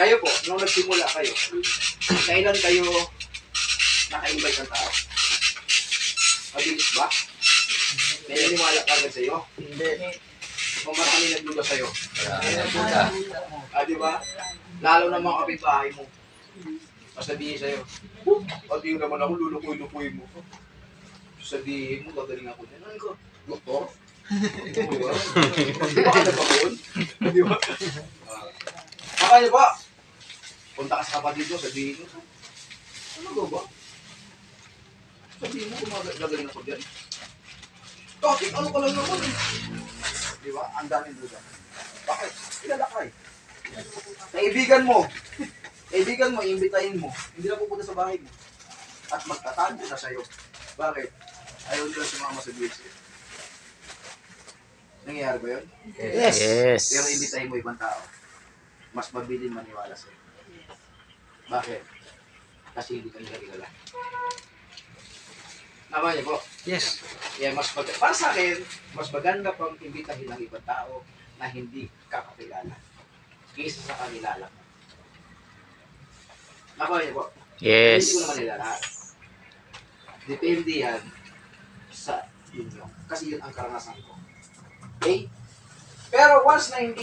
Kayo po, nung nagsimula kayo, kailan kayo naka-invite ng tao? Mabilis ba? May naniwala ka agad sa'yo? Hindi. Kung marami nagluga sa'yo? Buddha. Ah, di ba? Lalo na mga kapitbahay mo. Sasabihin sa'yo, pati yung naman ako, lulukoy-lukoy mo. Sasabihin mo, gagaling ako niyan. Ano ko? Doktor? Di ba? Di ba ka nabagon? Di ba? Ah. Akala ba? Punta ka sa kapatid mo, sabihin mo, ano ba? Sabihin mo, gumagagaling ako dyan. Totik, ano ka lang naman eh. Di ba? Ang daming duda. Bakit? Ilalakay. Kaibigan mo. Kaibigan mo, imbitahin mo. Hindi na pupunta sa bahay mo. At magtatago na sa'yo. Bakit? Ayaw nila sumama sa BSC. Nangyayari ba yun? Yes. Yes. Pero imbitahin mo ibang tao. Mas mabilin maniwala sa'yo. Bakit? Kasi hindi ka nila kilala. Tama niyo po. Yes. Yeah, mas mag para sa akin, mas maganda pang imbitahin ng ibang tao na hindi kakakilala kaysa sa kanila lang. Nakuha niyo po. Yes. Hindi ko naman nila lahat. Depende yan sa inyo. Kasi yun ang karanasan ko. Okay? Pero once na hindi